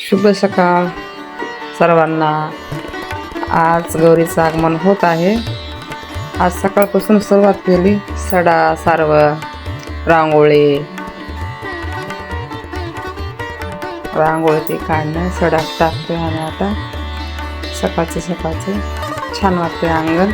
शुभ सकाळ सर्वांना. आज गौरीचं आगमन होत आहे. आज सकाळपासून सुरुवात केली. सडा सारव रांगोळी. रांगोळी ते काढणं सडा टाकते आणि आता. सकाळचे सकाळचे छान वाटते अंगण.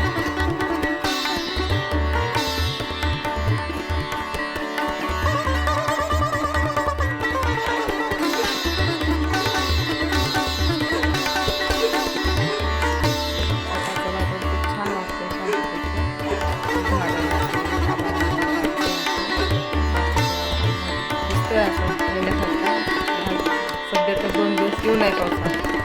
दोन दिवस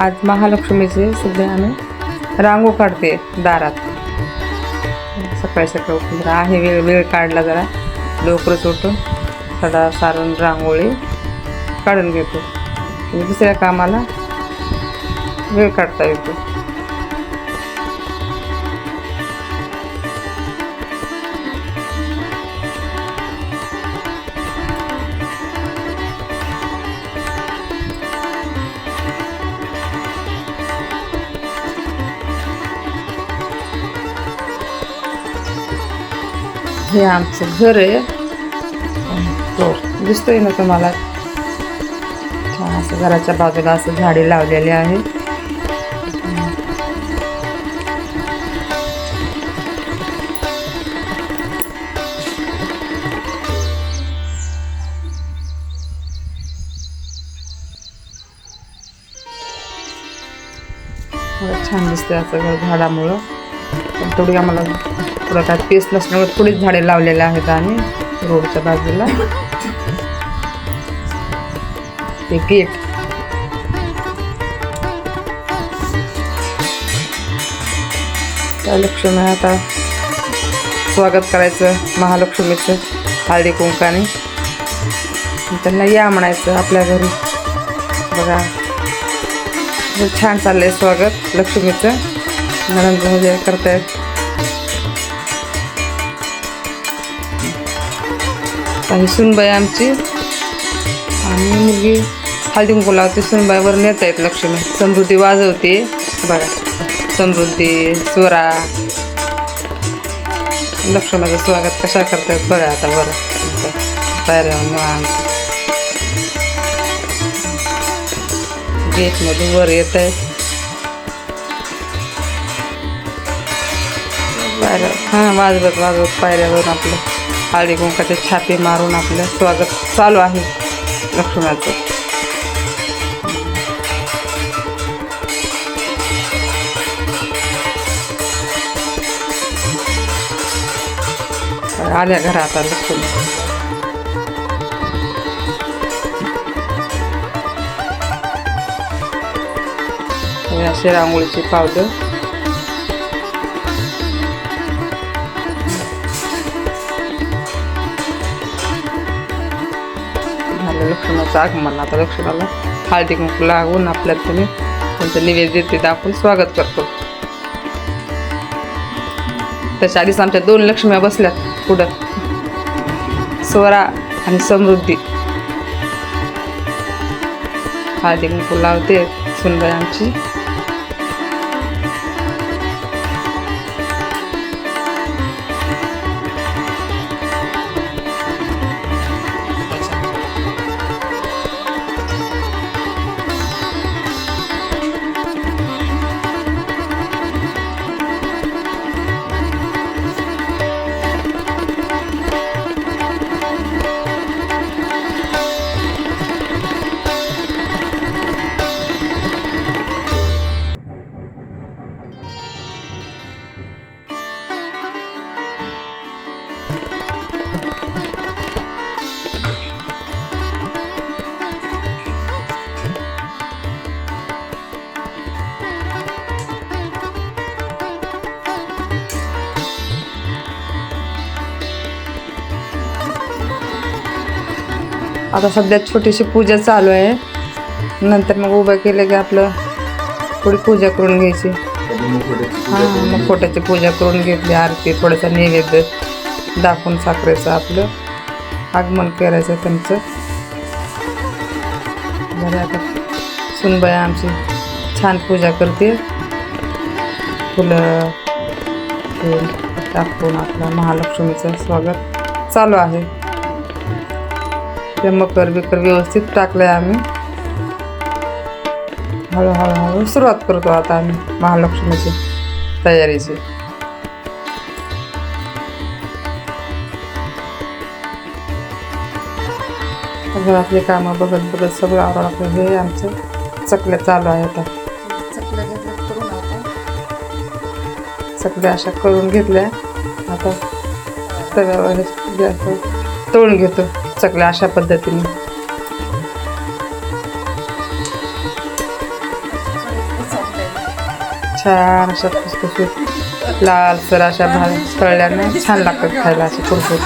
आज महालक्ष्मीचे सध्या आम्ही रांगो काढते दारात. सकाळी सकाळी उठून जरा आहे वेळ वेळ काढला जरा. लवकरच उठून सडा सारून रांगोळी काढून घेतो. दुसऱ्या कामाला वेळ काढता येतो. हे आमचं घर आहे. तो दिसतोय ना तुम्हाला? छान असं घराच्या बाजूला असं झाडे लावलेली आहे छान दिसतंय असं घर झाडामुळं. थोडी आम्हाला थोडं काय नसल्यामुळे थोडीच झाडे लावलेले आहेत आणि रोडच्या बाजूला. ते गेट त्या लक्ष्मी आता स्वागत करायचं महालक्ष्मीचं हळदी कुंकाने. त्यांना या म्हणायचं आपल्या घरी. बघा. छान चाललंय स्वागत लक्ष्मीचं. नरेंद्र वगैरे करतायत. आणि सुनबाई आमची. आणि मुलगी हळदी कुंकू लावते सुनबाईवर नेत आहेत लक्ष्मी. समृद्धी वाजवते. बघा समृद्धी स्वरा. लक्ष्मीचं स्वागत कशा करतायत बघा आता बरं. तयार गेटमधून वर येत आहेत पायऱ्या हां वाजवत वाजवत पायऱ्यावरून आपलं हळदी कुंकाचे छापे मारून आपलं स्वागत चालू आहे लक्ष्मणाचं आल्या घरात आलं लक्ष्मी. असे रांगोळीचे पावडर. झालं लक्ष्मणाचं आता लक्षात आलं हळदी कुंकू लागून आपल्याला तुम्ही त्यांचं निवेद्य ते आपण स्वागत करतो. त्याच्या आधीच आमच्या दोन लक्ष्म्या बसल्यात पुढं. स्वरा आणि समृद्धी. हळदी कुंकू लावते सुंदर आमची आता सध्या छोटीशी पूजा चालू आहे. नंतर मग उभं केलं की आपलं थोडी पूजा करून घ्यायची. हां मग पोटाची पूजा करून घेतली आरती थोडंसं नैवेद्य दाखवून साखरेचं आपलं आगमन करायचं त्यांचं. बरं आता सुनबाई आमची छान पूजा करते. फुलं दाखवून आपलं महालक्ष्मीचं स्वागत चालू आहे. ते मकर बिकर व्यवस्थित टाकलंय आम्ही. हळूहळू हळू सुरुवात करतो आता आम्ही महालक्ष्मीची तयारीची. घरातले कामं बघत बघत सगळं आवडतं हे आमचं चकल्या चालू आहे आता. चकल्या अशा करून घेतल्या. आता तव्यावर गॅसवर तळून घेतो. चकल्या अशा पद्धतीने. छान अशा खुसखुशीत लालसर अशा भाज्या तळल्याने छान लागतात खायला असे कुरकुर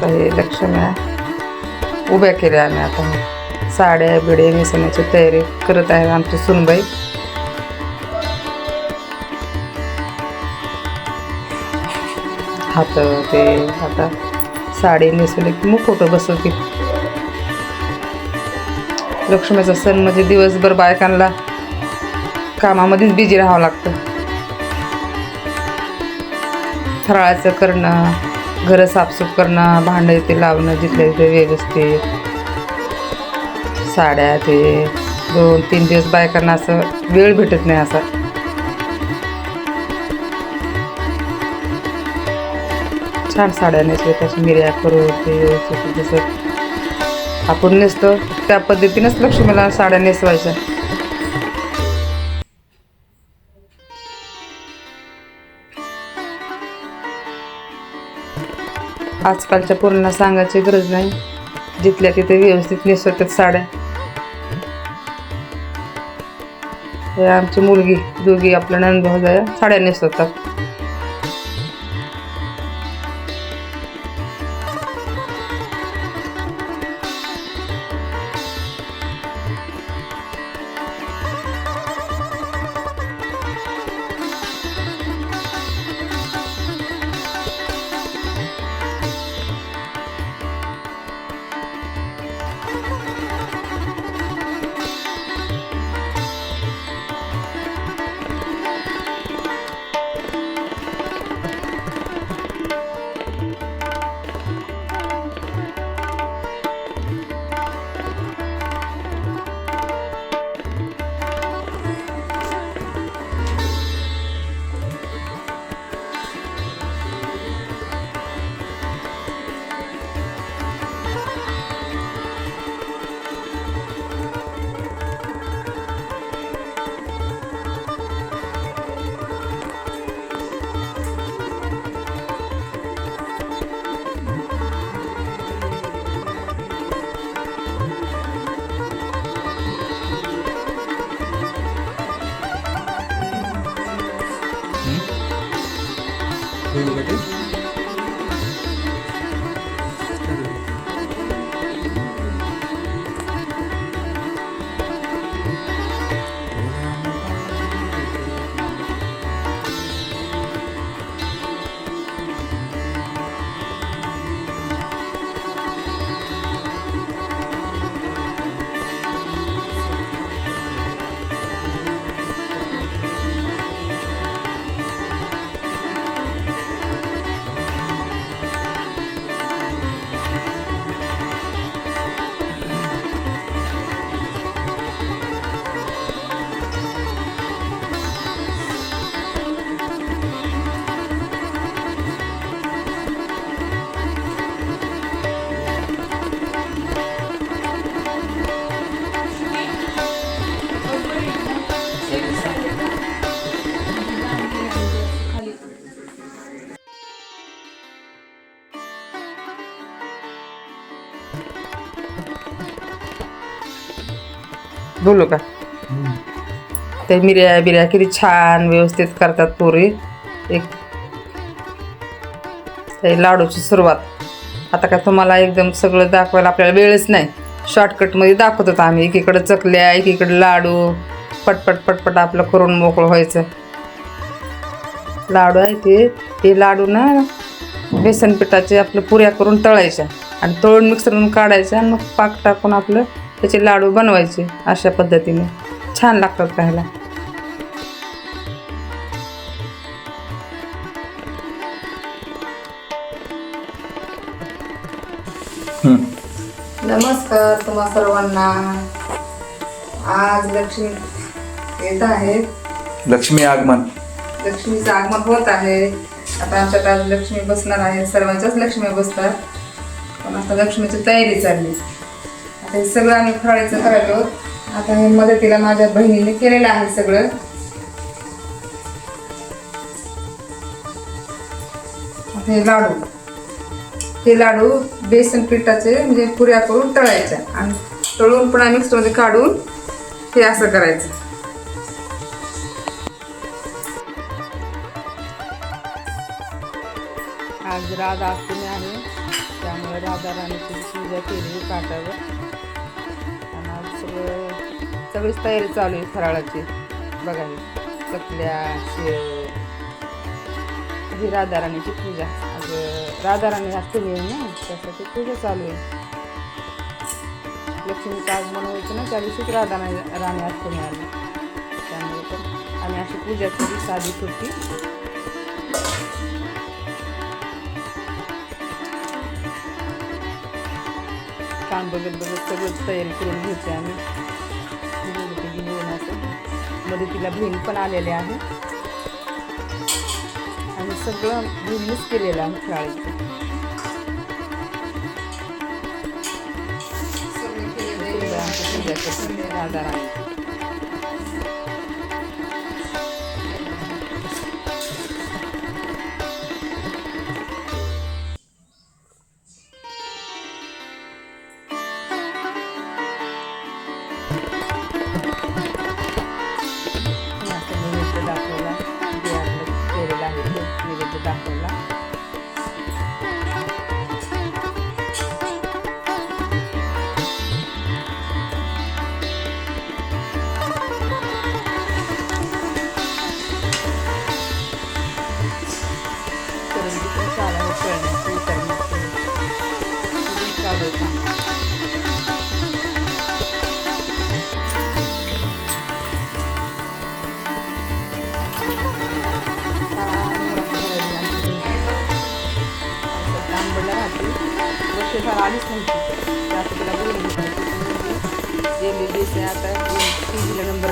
तर हे लक्ष्म्या उभ्या केल्या आम्ही आता. साड्या बिड्या नेसण्याची तयारी करत आहे आमची सुनबाई. हात ते आता साडी नेसवले की मग फोटो बसवते. लक्ष्मीचा सण म्हणजे दिवसभर बायकांना कामामध्येच बिझी राहावं लागतं. फराळाचं करणं घरं साफसूफ करणं भांडं ते लावणं जिथल्या तिथे व्यवस्थित. साड्या ते दोन तीन दिवस बायकांना असं वेळ भेटत नाही असा. छान साड्या नेसले तशा करू ते व्यवस्थित जसं आपण नेसतो त्या पद्धतीनेच लक्ष्मीला साड्या नेसवायच्या. आजकालच्या पोरांना सांगायची गरज नाही. जिथल्या तिथे व्यवस्थित नेसवतात साड्या. हे आमची मुलगी दोघी आपल्या नंद भाऊ साड्या नेसवतात. बोलू का ते मिऱ्या बिऱ्या किती छान व्यवस्थित करतात पोरी. एक लाडूची सुरुवात. आता काय तुम्हाला एकदम सगळं दाखवायला आपल्याला वेळच नाही. शॉर्टकटमध्ये दाखवत होतो आम्ही. एकीकडं चकल्या एकीकडे लाडू. पटपट पटपट आपलं करून मोकळं व्हायचं. लाडू आहे ते. ते लाडू ना बेसन पिठाचे आपलं पुऱ्या करून तळायच्या. आणि तळून मिक्सरमधून काढायच्या आणि मग पाक टाकून आपलं त्याचे लाडू बनवायचे अशा पद्धतीने. छान लागतात खायला नमस्कार तुम्हा सर्वांना. आज लक्ष्मी येत आहे. लक्ष्मी आगमन. लक्ष्मीचं आगमन होत आहे. आता आमच्यात आज लक्ष्मी बसणार आहे. सर्वांच्याच लक्ष्मी बसतात. पण आता लक्ष्मीची तयारी चालली. हे सगळं आम्ही फराळीचं करायचो. आता हे मदतीला माझ्या बहिणीने केलेलं आहे सगळं. आता हे लाडू. हे लाडू बेसन पिठाचे म्हणजे पुऱ्या करून तळायच्या. आणि तळून पुन्हा मिक्सरमध्ये काढून हे असं करायचं. आज राधा अष्टमी आहे त्यामुळे राधा राणीची पूजा केली काटावर सगळं सगळीच तयारी चालू आहे फराळाची. बघा चकल्या शेव ही राधाराणीची पूजा. आज राधाराणी असते अष्टमी आहे ना त्यासाठी पूजा चालू आहे. लक्ष्मी आगमन बनवायचं ना त्या दिवशीच राधा राणी राणी मिळाली त्यामुळे तर आम्ही अशी पूजा केली साधी सुट्टी. काम बघत बघत सगळं तयारी करून घेते आम्ही मदतीला तिला बहीण पण आलेले आहे आणि सगळं बहिणीच केलेलं आहे शाळेत राधा आहे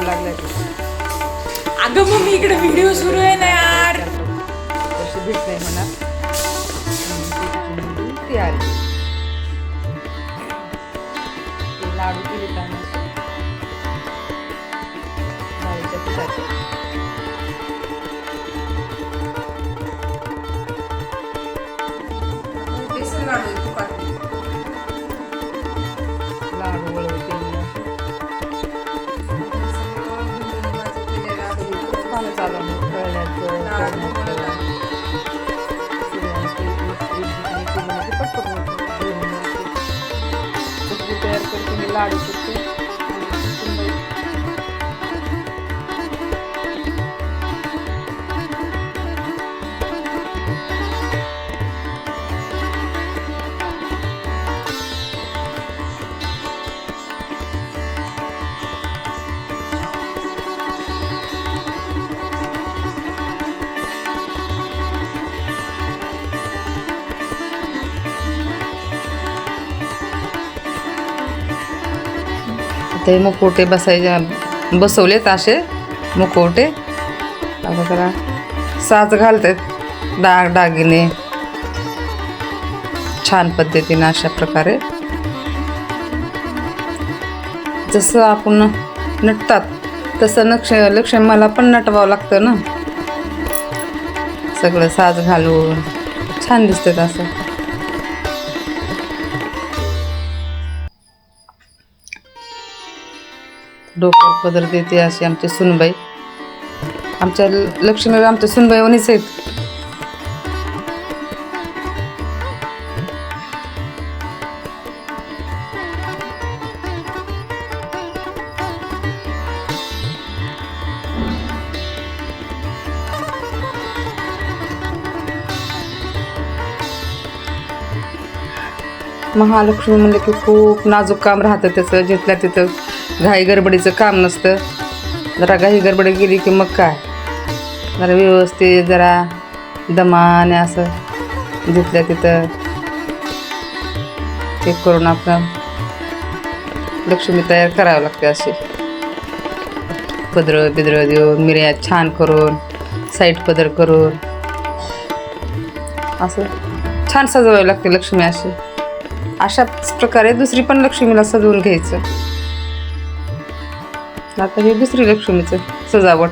करायला लागलाय तिचा. अगं मी इकडे व्हिडिओ सुरू आहे ना यार. वर्ष भेट नाही म्हणा ती आली. लाडू केले त्याने. पिठाचे. करते ते मुखवटे बसायचे. बसवलेत असे मुकोटे आता जरा साज घालतात डाग दागिने. छान पद्धतीने अशा प्रकारे. जसं आपण नटतात तसं नक्ष लक्ष मला पण नटवावं लागतं ना. सगळं साज घालून. छान दिसतात असं. डोक्यावर पदर देते असे आमची सुनबाई. आमच्या लक्ष्मीबाई आमच्या सुनबाई वनीच आहेत. महालक्ष्मी म्हणलं की खूप नाजूक काम राहतं त्याचं जिथल्या तिथं. घाई गडबडीचं काम नसतं. जरा घाई गडबडी गेली की मग काय? जरा व्यवस्थित जरा दमाने असं जिथल्या तिथं ते करून आपलं लक्ष्मी तयार करावं लागते अशी. पदरं बिदरं देऊन मिऱ्या छान करून साईड पदर करून असं छान सजवावी लागते लक्ष्मी अशी. अशाच प्रकारे दुसरी पण लक्ष्मीला सजवून घ्यायचं. आता हे दुसरी लक्ष्मीचं सजावट